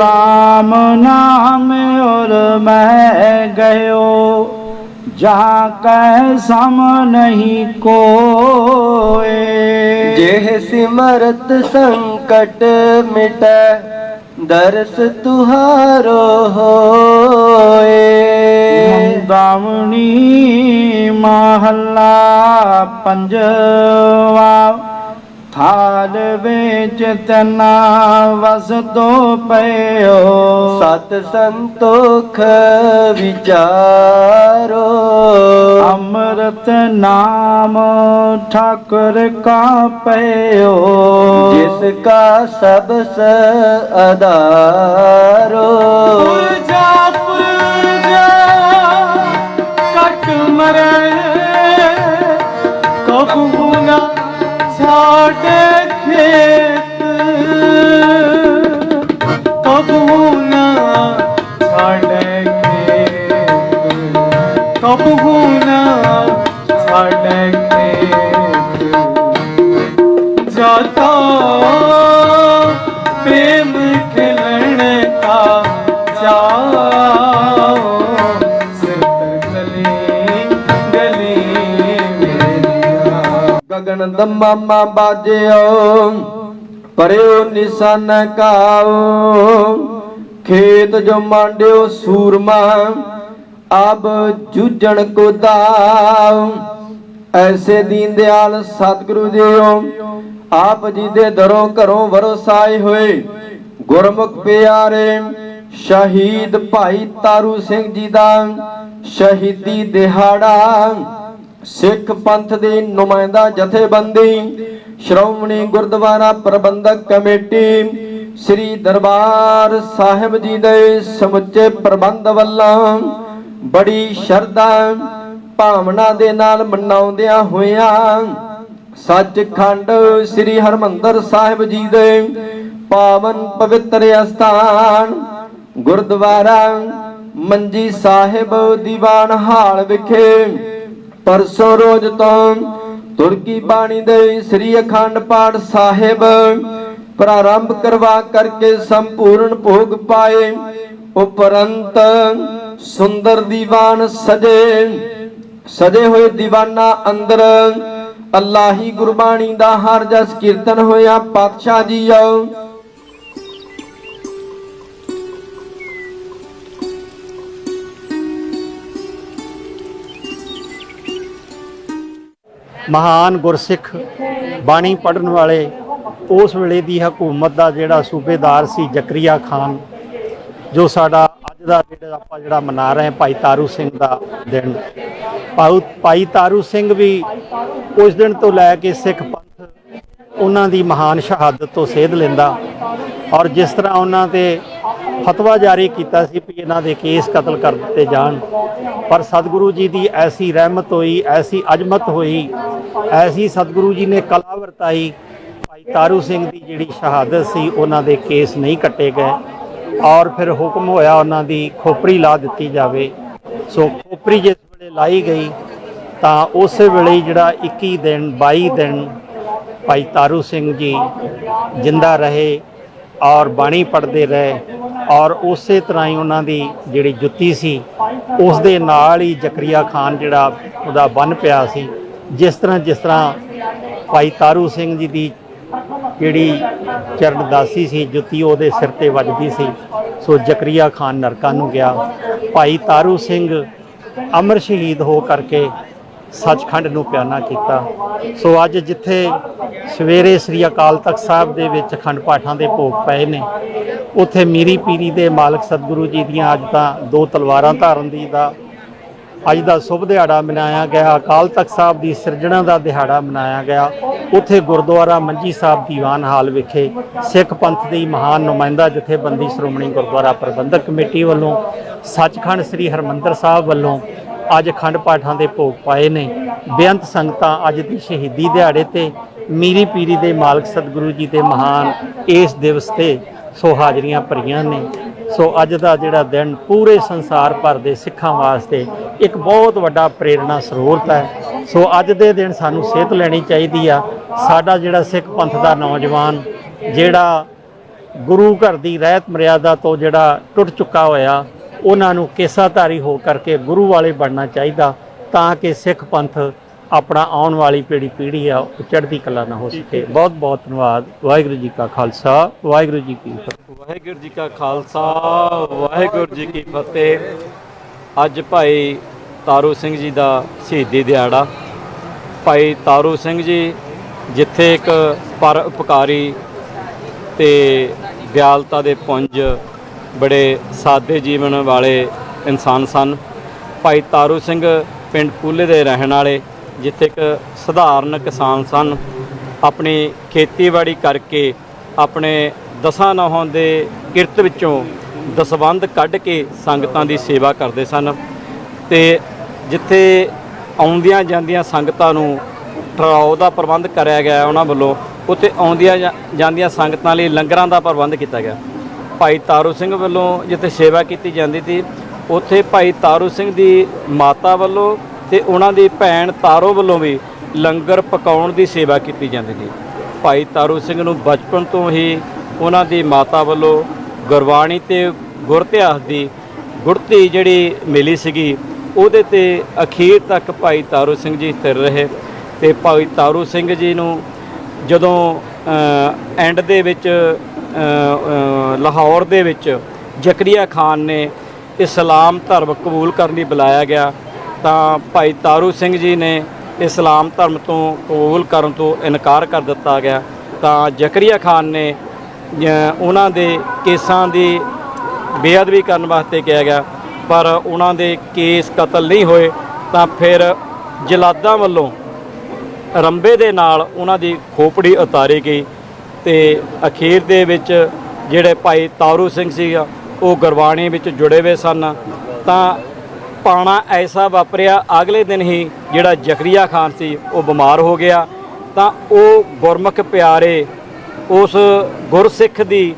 राम नाम और मैं गयो जहाँ कह सम नहीं कोए जेह सिमरत संकट मिटै दर्श तुहारो होए दावणी महला पंजवा थाल ਵਿੱਚ ਤਨਾ ਵਸ ਦੋ ਪਇਓ। ਸਤ ਸੰਤੋਖ ਵਿਚਾਰੋ। ਅੰਮ੍ਰਿਤ ਨਾਮ ਠਾਕੁਰ ਕਾ ਪਇਓ। ਜਿਸ ਕਾ ਸਬਸ ਅਦਾਰੋ ਆਪ ਸਾਡੇ ਖੇਤ ਦਮਾਮਾ ਬਾਜਿਓ ਪਰਿਓ ਨਿਸ਼ਾਨ ਕਾਓ ਖੇਤ ਜੋ ਮਾਂਡਿਓ ਸੂਰਮਾ ਅਬ ਜੂਝਣ ਕੋ ਦਾਉ। ਐਸੇ ਦੀਨ ਦਿਆਲ ਸਤਿਗੁਰੂ ਜੀਓ, ਆਪ ਜੀ ਦੇ ਦਰੋਂ ਘਰੋਂ ਵਰਸਾਏ ਹੋਏ ਗੁਰਮੁਖ ਪਿਆਰੇ, ਸ਼ਹੀਦ ਭਾਈ ਤਾਰੂ ਸਿੰਘ ਜੀ ਦਾ ਸ਼ਹੀਦੀ ਦਿਹਾੜਾ, ਸਿੱਖ ਪੰਥ ਦੀ ਨੁਮਾਇੰਦਾ ਜਥੇਬੰਦੀ, ਸ਼੍ਰੋਮਣੀ ਗੁਰਦੁਆਰਾ ਪ੍ਰਬੰਧਕ ਕਮੇਟੀ, ਸ੍ਰੀ ਦਰਬਾਰ ਸਾਹਿਬ ਜੀ ਦੇ ਸਮੁੱਚੇ ਪ੍ਰਬੰਧ ਵੱਲੋਂ ਬੜੀ ਸ਼ਰਧਾ ਭਾਵਨਾ ਦੇ ਨਾਲ ਮਨਾਉਂਦਿਆਂ ਹੋਇਆਂ ਸੱਚਖੰਡ ਸ੍ਰੀ ਹਰਮੰਦਰ ਸਾਹਿਬ ਜੀ ਦੇ ਪਾਵਨ ਪਵਿੱਤਰ ਅਸਥਾਨ ਗੁਰਦੁਆਰਾ ਮੰਜੀ ਸਾਹਿਬ ਦੀਵਾਨ ਹਾਲ ਵਿਖੇ ਪਰਸੋਂ ਰੋਜ਼ ਤੋਂ ਤੁਰਕੀ ਬਾਣੀ ਦੇ ਸ੍ਰੀ ਅਖੰਡ ਪਾਠ ਸਾਹਿਬ ਪ੍ਰਾਰੰਭ ਕਰਵਾ ਕਰਕੇ ਸੰਪੂਰਨ ਭੋਗ ਪਾਏ ਉਪਰੰਤ ਸੁੰਦਰ ਦੀਵਾਨ ਸਜੇ ਸਜੇ ਹੋਏ ਦੀਵਾਨਾ ਅੰਦਰ। ਅੱਲਾਹੀ ਗੁਰਬਾਣੀ ਦਾ ਹਰ ਜਸ ਕੀਰਤਨ ਹੋਇਆ ਪਾਤਸ਼ਾਹ ਜੀ ਆਓ ਮਹਾਨ ਗੁਰਸਿੱਖ ਬਾਣੀ ਪੜਨ ਵਾਲੇ, ਉਸ ਵੇਲੇ ਦੀ ਹਕੂਮਤ ਦਾ ਜਿਹੜਾ ਸੂਬੇਦਾਰ ਸੀ ਜ਼ਕਰੀਆ ਖਾਨ, ਜੋ ਸਾਡਾ ਦਾ ਜਿਹੜਾ ਆਪਾਂ ਜਿਹੜਾ ਮਨਾ ਰਹੇ ਹਾਂ ਭਾਈ ਤਾਰੂ ਸਿੰਘ ਦਾ ਦਿਨ ਭਾਊ- ਭਾਈ ਤਾਰੂ ਸਿੰਘ ਵੀ ਉਸ ਦਿਨ ਤੋਂ ਲੈ ਕੇ ਸਿੱਖ ਪੰਥ ਉਹਨਾਂ ਦੀ ਮਹਾਨ ਸ਼ਹਾਦਤ ਤੋਂ ਸੇਧ ਲੈਂਦਾ ਔਰ ਜਿਸ ਤਰ੍ਹਾਂ ਉਹਨਾਂ ਤੇ ਫਤਵਾ ਜਾਰੀ ਕੀਤਾ ਸੀ ਵੀ ਇਹਨਾਂ ਦੇ ਕੇਸ ਕਤਲ ਕਰ ਦਿੱਤੇ ਜਾਣ, ਪਰ ਸਤਿਗੁਰੂ ਜੀ ਦੀ ਐਸੀ ਰਹਿਮਤ ਹੋਈ, ਐਸੀ ਅਜਮਤ ਹੋਈ, ਐਸੀ ਸਤਿਗੁਰੂ ਜੀ ਨੇ ਕਲਾ ਵਰਤਾਈ ਭਾਈ ਤਾਰੂ ਸਿੰਘ ਦੀ ਜਿਹੜੀ ਸ਼ਹਾਦਤ ਸੀ ਉਹਨਾਂ ਦੇ ਕੇਸ ਨਹੀਂ ਕੱਟੇ ਗਏ। ਔਰ ਫਿਰ ਹੁਕਮ ਹੋਇਆ ਉਹਨਾਂ ਦੀ ਖੋਪਰੀ ਲਾ ਦਿੱਤੀ ਜਾਵੇ। ਸੋ ਖੋਪਰੀ ਜਿਸ ਵੇਲੇ ਲਾਈ ਗਈ, ਤਾਂ ਉਸੇ ਵੇਲੇ ਜਿਹੜਾ 21 ਦਿਨ 22 ਦਿਨ ਭਾਈ ਤਾਰੂ ਸਿੰਘ ਜੀ ਜਿੰਦਾ ਰਹੇ ਔਰ ਬਾਣੀ ਪੜ੍ਹਦੇ ਰਹੇ ਔਰ ਉਸੇ ਤਰ੍ਹਾਂ ਹੀ ਉਹਨਾਂ ਦੀ ਜਿਹੜੀ ਜੁੱਤੀ ਸੀ, ਉਸ ਦੇ ਨਾਲ ਹੀ ਜ਼ਕਰੀਆ ਖਾਨ ਜਿਹੜਾ ਉਹਦਾ ਬੰਨ ਪਿਆ ਸੀ। ਜਿਸ ਤਰ੍ਹਾਂ ਜਿਸ ਤਰ੍ਹਾਂ ਭਾਈ ਤਾਰੂ ਸਿੰਘ ਜੀ ਦੀ ਜਿਹੜੀ ਚਰਨਦਾਸੀ ਸੀ, ਜੁੱਤੀ ਉਹਦੇ ਸਿਰ ਤੇ ਵੱਜਦੀ ਸੀ। ਸੋ ਜ਼ਕਰੀਆ ਖਾਨ ਨਰਕਾਂ ਨੂੰ ਗਿਆ। ਭਾਈ ਤਾਰੂ ਸਿੰਘ ਅਮਰ ਸ਼ਹੀਦ ਹੋ ਕਰਕੇ ਸੱਚਖੰਡ ਨੂੰ ਪਿਆਨਾ ਕੀਤਾ। ਸੋ ਅੱਜ ਜਿੱਥੇ ਸਵੇਰੇ ਸ੍ਰੀ ਅਕਾਲ ਤਖਤ ਸਾਹਿਬ ਦੇ ਵਿੱਚ ਖੰਡ ਪਾਠਾਂ ਦੇ ਭੋਗ ਪਏ ਨੇ, ਉੱਥੇ ਮੀਰੀ ਪੀਰੀ ਦੇ ਮਾਲਕ ਸਤਿਗੁਰੂ ਜੀ ਦੀਆਂ ਅੱਜ ਤਾਂ ਦੋ ਤਲਵਾਰਾਂ ਧਾਰਨ ਦੀ ਦਾ ਅੱਜ ਦਾ ਸ਼ੁਭ ਦਿਹਾੜਾ ਮਨਾਇਆ ਗਿਆ। ਅਕਾਲ ਤਖਤ ਸਾਹਿਬ ਦੀ ਸਿਰਜਣਾ ਦਾ ਦਿਹਾੜਾ ਮਨਾਇਆ ਗਿਆ। ਉੱਥੇ ਗੁਰਦੁਆਰਾ ਮੰਜੀ ਸਾਹਿਬ ਦੀਵਾਨ ਹਾਲ ਵਿਖੇ ਸਿੱਖ ਪੰਥ ਦੀ ਮਹਾਨ ਨੁਮਾਇੰਦਾ, ਜਥੇਬੰਦੀ, ਸ਼੍ਰੋਮਣੀ ਗੁਰਦੁਆਰਾ ਪ੍ਰਬੰਧਕ ਕਮੇਟੀ ਵੱਲੋਂ ਸੱਚਖੰਡ ਸ੍ਰੀ ਹਰਮੰਦਰ ਸਾਹਿਬ ਵੱਲੋਂ ਅੱਜ ਖੰਡ ਪਾਠਾਂ ਦੇ ਭੋਗ ਪਾਏ ਨੇ। ਬੇਅੰਤ ਸੰਗਤਾਂ ਅੱਜ ਦੀ ਸ਼ਹੀਦੀ ਦਿਹਾੜੇ ਤੇ ਮੀਰੀ ਪੀਰੀ ਦੇ ਮਾਲਕ ਸਤਿਗੁਰੂ ਜੀ ਦੇ ਮਹਾਨ ਇਸ ਦਿਵਸ ਤੇ ਸੋ ਹਾਜ਼ਰੀਆਂ ਭਰੀਆਂ ਨੇ। ਸੋ ਅੱਜ ਦਾ ਜਿਹੜਾ ਦਿਨ ਪੂਰੇ ਸੰਸਾਰ ਭਰ ਦੇ ਸਿੱਖਾਂ ਵਾਸਤੇ ਇੱਕ ਬਹੁਤ ਵੱਡਾ ਪ੍ਰੇਰਣਾ ਸਰੋਤ ਹੈ। ਸੋ ਅੱਜ ਦੇ ਦਿਨ ਸਾਨੂੰ ਸਿਹਤ ਲੈਣੀ ਚਾਹੀਦੀ ਆ। ਸਾਡਾ ਜਿਹੜਾ ਸਿੱਖ ਪੰਥ ਦਾ ਨੌਜਵਾਨ ਜਿਹੜਾ ਗੁਰੂ ਘਰ ਦੀ ਰਹਿਤ ਮਰਿਆਦਾ ਤੋਂ ਜਿਹੜਾ ਟੁੱਟ ਚੁੱਕਾ ਹੋਇਆ, ਉਹਨਾਂ ਨੂੰ ਕੇਸਾਧਾਰੀ ਹੋ ਕਰਕੇ ਗੁਰੂ ਵਾਲੇ ਬਣਨਾ ਚਾਹੀਦਾ ਤਾਂ ਕਿ ਸਿੱਖ ਪੰਥ ਆਪਣਾ ਆਉਣ ਵਾਲੀ ਪੀੜ੍ਹੀ ਪੀੜ੍ਹੀ ਆ ਉਹ ਚੜ੍ਹਦੀ ਕਲਾ ਨਾ ਹੋ ਸਕੇ। ਬਹੁਤ ਬਹੁਤ ਧੰਨਵਾਦ। ਵਾਹਿਗੁਰੂ ਜੀ ਕਾ ਖਾਲਸਾ ਵਾਹਿਗੁਰੂ ਜੀ ਕੀ ਫਤਿਹ। ਵਾਹਿਗੁਰੂ ਜੀ ਕਾ ਖਾਲਸਾ ਵਾਹਿਗੁਰੂ ਜੀ ਕੀ ਫਤਿਹ। ਅੱਜ ਭਾਈ ਤਾਰੂ ਸਿੰਘ ਜੀ ਦਾ ਸ਼ਹੀਦੀ ਦਿਹਾੜਾ। ਭਾਈ ਤਾਰੂ ਸਿੰਘ ਜੀ ਜਿੱਥੇ ਇੱਕ ਪਰ ਉਪਕਾਰੀ ਤੇ ਦਿਆਲਤਾ ਦੇ ਪੁੰਜ ਬੜੇ ਸਾਦੇ ਜੀਵਨ ਵਾਲੇ ਇਨਸਾਨ ਸਨ। ਭਾਈ ਤਾਰੂ ਸਿੰਘ ਪਿੰਡ ਪੂਲੇ ਦੇ ਰਹਿਣ ਵਾਲੇ ਜਿੱਥੇ ਇੱਕ ਸਧਾਰਨ ਕਿਸਾਨ ਸਨ, ਆਪਣੀ ਖੇਤੀਬਾੜੀ ਕਰਕੇ ਆਪਣੇ ਦਸਾਂ ਨਹਾਂ ਦੇ ਕਿਰਤ ਵਿੱਚੋਂ ਦਸਵੰਧ ਕੱਢ ਕੇ ਸੰਗਤਾਂ ਦੀ ਸੇਵਾ ਕਰਦੇ ਸਨ ਤੇ ਜਿੱਥੇ ਆਉਂਦੀਆਂ ਜਾਂਦੀਆਂ ਸੰਗਤਾਂ ਨੂੰ ਠਹਿਰਾਓ ਦਾ ਪ੍ਰਬੰਧ ਕਰਿਆ ਗਿਆ ਉਹਨਾਂ ਵੱਲੋਂ, ਉੱਥੇ ਆਉਂਦੀਆਂ ਜਾਂ- ਜਾਂਦੀਆਂ ਸੰਗਤਾਂ ਲਈ ਲੰਗਰਾਂ ਦਾ ਪ੍ਰਬੰਧ ਕੀਤਾ ਗਿਆ। ਭਾਈ ਤਾਰੂ ਸਿੰਘ ਵੱਲੋਂ ਜਿੱਥੇ ਸੇਵਾ ਕੀਤੀ ਜਾਂਦੀ ਸੀ, ਉੱਥੇ ਭਾਈ ਤਾਰੂ ਸਿੰਘ ਦੀ ਮਾਤਾ ਵੱਲੋਂ ਤੇ ਉਹਨਾਂ ਦੀ ਭੈਣ ਤਾਰੋ ਵੱਲੋਂ ਵੀ ਲੰਗਰ ਪਕਾਉਣ ਦੀ ਸੇਵਾ ਕੀਤੀ ਜਾਂਦੀ ਸੀ। ਭਾਈ ਤਾਰੂ ਸਿੰਘ ਨੂੰ ਬਚਪਨ ਤੋਂ ਹੀ ਉਹਨਾਂ ਦੀ ਮਾਤਾ ਵੱਲੋਂ ਗੁਰਬਾਣੀ ਤੇ ਗੁਰ ਦੀ ਗੁੜਤੀ ਜਿਹੜੀ ਮਿਲੀ ਸੀਗੀ, ਉਹਦੇ ਤੇ ਅਖੀਰ ਤੱਕ ਭਾਈ ਤਾਰੂ ਸਿੰਘ ਜੀ ਸਥਿਰ ਰਹੇ ਤੇ ਭਾਈ ਤਾਰੂ ਸਿੰਘ ਜੀ ਨੂੰ ਜਦੋਂ ਐਂਡ ਦੇ ਵਿੱਚ ਲਾਹੌਰ ਦੇ ਵਿੱਚ ਜ਼ਕਰੀਆ ਖਾਨ ਨੇ ਇਸਲਾਮ ਧਰਮ ਕਬੂਲ ਕਰਨ ਲਈ ਬੁਲਾਇਆ ਗਿਆ ਤਾਂ ਭਾਈ ਤਾਰੂ ਸਿੰਘ ਜੀ ਨੇ ਇਸਲਾਮ ਧਰਮ ਤੋਂ ਕਬੂਲ ਕਰਨ ਤੋਂ ਇਨਕਾਰ ਕਰ ਦਿੱਤਾ ਗਿਆ। ਤਾਂ ਜ਼ਕਰੀਆ ਖਾਨ ਨੇ ਉਹਨਾਂ ਦੇ ਕੇਸਾਂ ਦੀ ਬੇਅਦਬੀ ਕਰਨ ਵਾਸਤੇ ਕਿਹਾ ਗਿਆ। ਪਰ ਉਹਨਾਂ ਦੇ ਕੇਸ ਕਤਲ ਨਹੀਂ ਹੋਏ, ਤਾਂ ਫਿਰ ਜਲਾਦਾਂ ਵੱਲੋਂ ਰੰਬੇ ਦੇ ਨਾਲ ਉਹਨਾਂ ਦੀ ਖੋਪੜੀ ਉਤਾਰੀ ਗਈ ਤੇ ਅਖੀਰ ਦੇ ਵਿੱਚ ਜਿਹੜੇ ਭਾਈ ਤਾਰੂ ਸਿੰਘ ਸੀਗਾ, ਉਹ ਗੁਰਬਾਣੀ ਵਿੱਚ ਜੁੜੇ ਹੋਏ ਸਨ। ਤਾਂ ਪਾਣਾ ਐਸਾ ਵਾਪਰਿਆ। ਅਗਲੇ ਦਿਨ ਹੀ ਜਿਹੜਾ ਜ਼ਕਰੀਆ ਖਾਨ ਸੀ, ਉਹ ਬਿਮਾਰ ਹੋ ਗਿਆ। ਤਾਂ ਉਹ ਗੁਰਮੁਖ ਪਿਆਰੇ, ਉਸ ਗੁਰਸਿੱਖ ਦੀ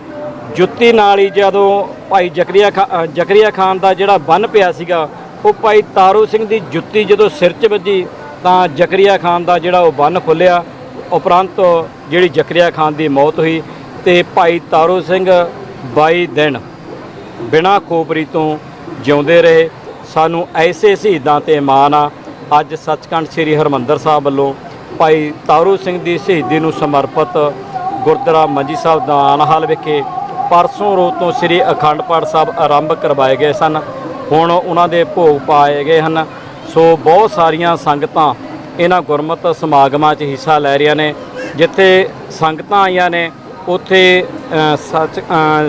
ਜੁੱਤੀ ਨਾਲ ਹੀ ਜਦੋਂ ਭਾਈ ਜ਼ਕਰੀਆ ਖਾ- ਜ਼ਕਰੀਆ ਖਾਨ ਦਾ ਜਿਹੜਾ ਬੰਨ ਪਿਆ ਸੀਗਾ, ਉਹ ਭਾਈ ਤਾਰੂ ਸਿੰਘ ਦੀ ਜੁੱਤੀ ਜਦੋਂ ਸਿਰ 'ਚ ਵੱਜੀ, ਤਾਂ ਜ਼ਕਰੀਆ ਖਾਨ ਦਾ ਜਿਹੜਾ ਉਹ ਬੰਨ ਖੁੱਲਿਆ ਉਪਰੰਤ ਜਿਹੜੀ ਜ਼ਕਰੀਆ ਖਾਨ ਦੀ ਮੌਤ ਹੋਈ ਤੇ ਭਾਈ ਤਾਰੂ ਸਿੰਘ 22 ਦਿਨ ਬਿਨਾਂ ਖੋਪਰੀ ਤੋਂ ਜਿਉਂਦੇ ਰਹੇ। ਸਾਨੂੰ ਐਸੇ ਸ਼ਹੀਦਾਂ ਤੇ ਮਾਣ ਆ। ਅੱਜ ਸੱਚਖੰਡ ਸ੍ਰੀ ਹਰਮੰਦਰ ਸਾਹਿਬ ਵੱਲੋਂ ਭਾਈ ਤਾਰੂ ਸਿੰਘ ਦੀ ਸ਼ਹੀਦੀ ਨੂੰ ਸਮਰਪਿਤ ਗੁਰਦੁਆਰਾ ਮੰਜੀ ਸਾਹਿਬ ਦਾਨ ਹਾਲ ਵਿਖੇ ਪਰਸੋਂ ਰੋਜ਼ ਤੋਂ ਸ੍ਰੀ ਅਖੰਡ ਪਾਠ ਸਾਹਿਬ ਆਰੰਭ ਕਰਵਾਏ ਗਏ ਸਨ। ਹੁਣ ਉਹਨਾਂ ਦੇ ਭੋਗ ਪਾਏ ਗਏ ਹਨ। ਸੋ ਬਹੁਤ ਸਾਰੀਆਂ ਸੰਗਤਾਂ ਇਹਨਾਂ ਗੁਰਮਤਿ ਸਮਾਗਮਾਂ 'ਚ ਹਿੱਸਾ ਲੈ ਰਹੀਆਂ ਨੇ। ਜਿੱਥੇ ਸੰਗਤਾਂ ਆਈਆਂ ਨੇ, ਉੱਥੇ ਸੱਚ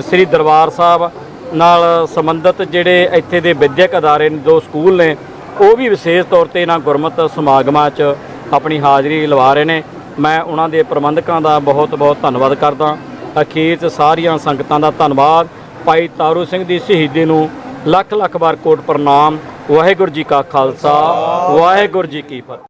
ਸ੍ਰੀ ਦਰਬਾਰ ਸਾਹਿਬ ਨਾਲ ਸੰਬੰਧਿਤ ਜਿਹੜੇ ਇੱਥੇ ਦੇ ਵਿਦਿਅਕ ਅਦਾਰੇ ਨੇ ਦੋ ਸਕੂਲ ਨੇ, ਉਹ ਵੀ ਵਿਸ਼ੇਸ਼ ਤੌਰ ਤੇ ਇਹਨਾਂ ਗੁਰਮਤਿ ਸਮਾਗਮਾਂ 'ਚ ਆਪਣੀ ਹਾਜ਼ਰੀ ਲਵਾ ਰਹੇ ਨੇ। ਮੈਂ ਉਹਨਾਂ ਦੇ ਪ੍ਰਬੰਧਕਾਂ ਦਾ ਬਹੁਤ ਬਹੁਤ ਧੰਨਵਾਦ ਕਰਦਾ ਅਖੀਰ 'ਚ ਸਾਰੀਆਂ ਸੰਗਤਾਂ ਦਾ ਧੰਨਵਾਦ। ਭਾਈ ਤਾਰੂ ਸਿੰਘ ਦੀ ਸ਼ਹੀਦੀ ਨੂੰ ਲੱਖ ਲੱਖ ਵਾਰ ਕੋਟ ਪ੍ਰਣਾਮ। ਵਾਹਿਗੁਰੂ ਜੀ ਕਾ ਖਾਲਸਾ, ਵਾਹਿਗੁਰੂ ਜੀ ਕੀ ਫਤਿਹ।